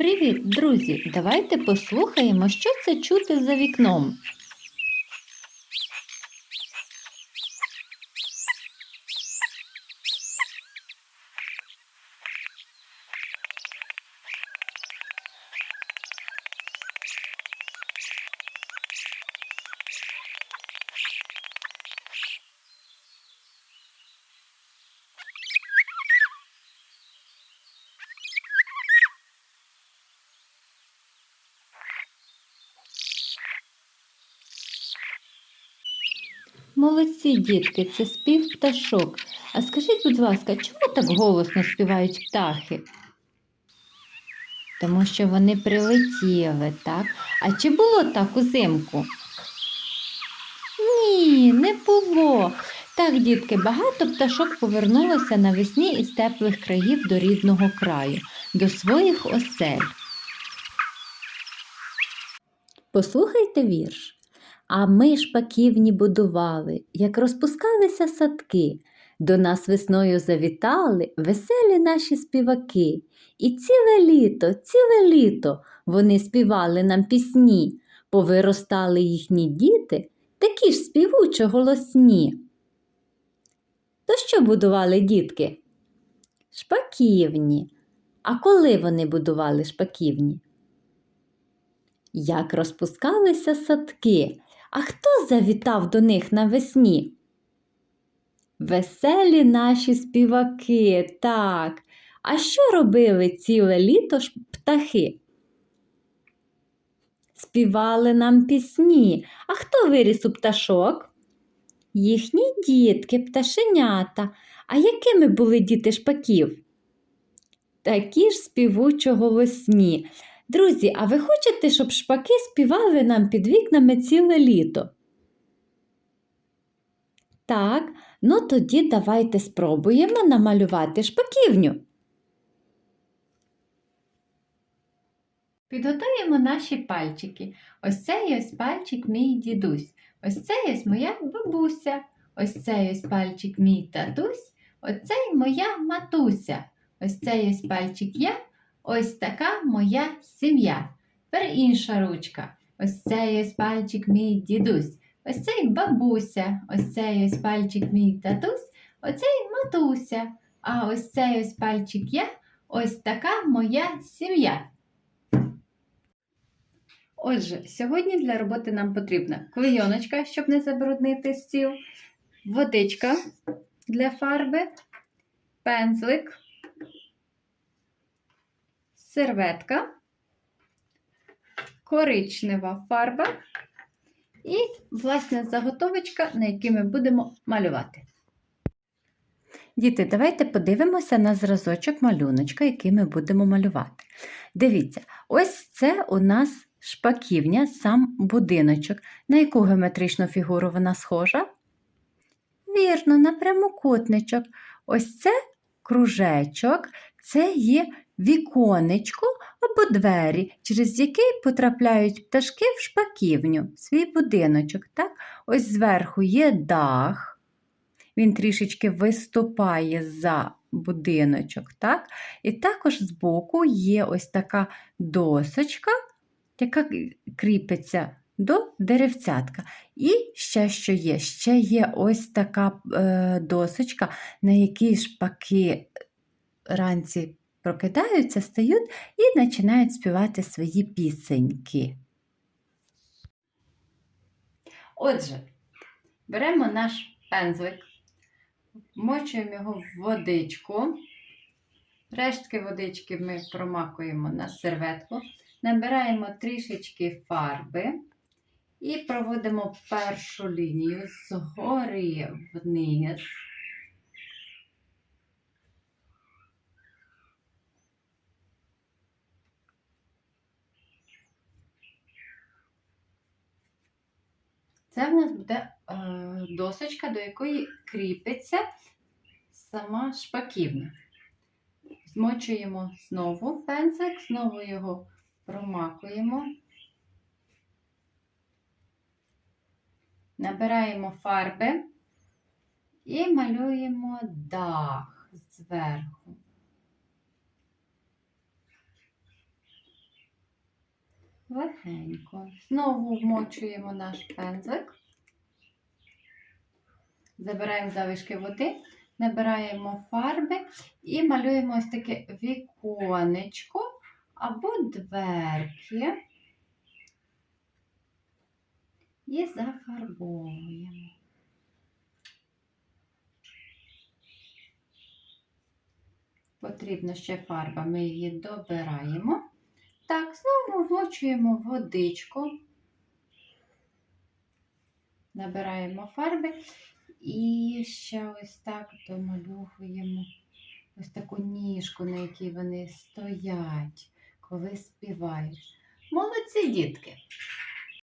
Привіт, друзі! Давайте послухаємо, що це чути за вікном. Молодці, дітки, це спів пташок. А скажіть, будь ласка, чому так голосно співають птахи? Тому що вони прилетіли, так? А чи було так узимку? Ні, не було. Так, дітки, багато пташок повернулося навесні із теплих країв до рідного краю, до своїх осель. Послухайте вірш. А ми шпаківні будували, як розпускалися садки. До нас весною завітали веселі наші співаки. І ціле літо, ціле літо вони співали нам пісні, повиростали їхні діти, такі ж співучо голосні. То що будували дітки? Шпаківні. А коли вони будували шпаківні? Як розпускалися садки, а хто завітав до них навесні? Веселі наші співаки, так. А що робили ціле літо ж птахи? Співали нам пісні. А хто виріс у пташок? Їхні дітки, пташенята. А якими були діти шпаків? Такі ж співучо голосні. Друзі, а ви хочете, щоб шпаки співали нам під вікнами ціле літо? Так, ну тоді давайте спробуємо намалювати шпаківню. Підготуємо наші пальчики. Ось цей ось пальчик мій дідусь. Ось цей ось моя бабуся. Ось цей ось пальчик мій татусь. Оцей моя матуся. Ось цей ось пальчик я. Ось така моя сім'я. Тепер інша ручка. Ось цей ось пальчик мій дідусь. Ось цей бабуся. Ось цей ось пальчик мій татусь. Оцей матуся. А ось цей ось пальчик я. Ось така моя сім'я. Отже, сьогодні для роботи нам потрібна клейоночка, щоб не забруднити стіл, водичка для фарби, пензлик, серветка, коричнева фарба і, власне, заготовочка, на якій ми будемо малювати. Діти, давайте подивимося на зразочок малюночка, який ми будемо малювати. Дивіться, ось це у нас шпаківня, сам будиночок. На яку геометричну фігуру вона схожа? Вірно, на прямокутничок. Ось це кружечок, це є віконечко або двері, через який потрапляють пташки в шпаківню, свій будиночок. Так? Ось зверху є дах, він трішечки виступає за будиночок. Так? І також збоку є ось така досочка, яка кріпиться до деревцятка. І ще що є? Ще є ось така е, досочка, на якій шпаки ранці прокидаються, стають і починають співати свої пісеньки. Отже, беремо наш пензлик, вмочуємо його в водичку. Рештки водички ми промакуємо на серветку, набираємо трішечки фарби і проводимо першу лінію згори вниз. Це в нас буде е, досочка, до якої кріпиться сама шпаківня. Змочуємо знову пензик, знову його промакуємо, набираємо фарби і малюємо дах зверху. Легенько. Знову вмочуємо наш пензлик. Забираємо залишки води, набираємо фарби і малюємо ось таке віконечко або дверки. І зафарбовуємо. Потрібна ще фарба, ми її добираємо. Так, знову вмочуємо водичку, набираємо фарби і ще ось так домалюємо ось таку ніжку, на якій вони стоять, коли співають. Молодці, дітки!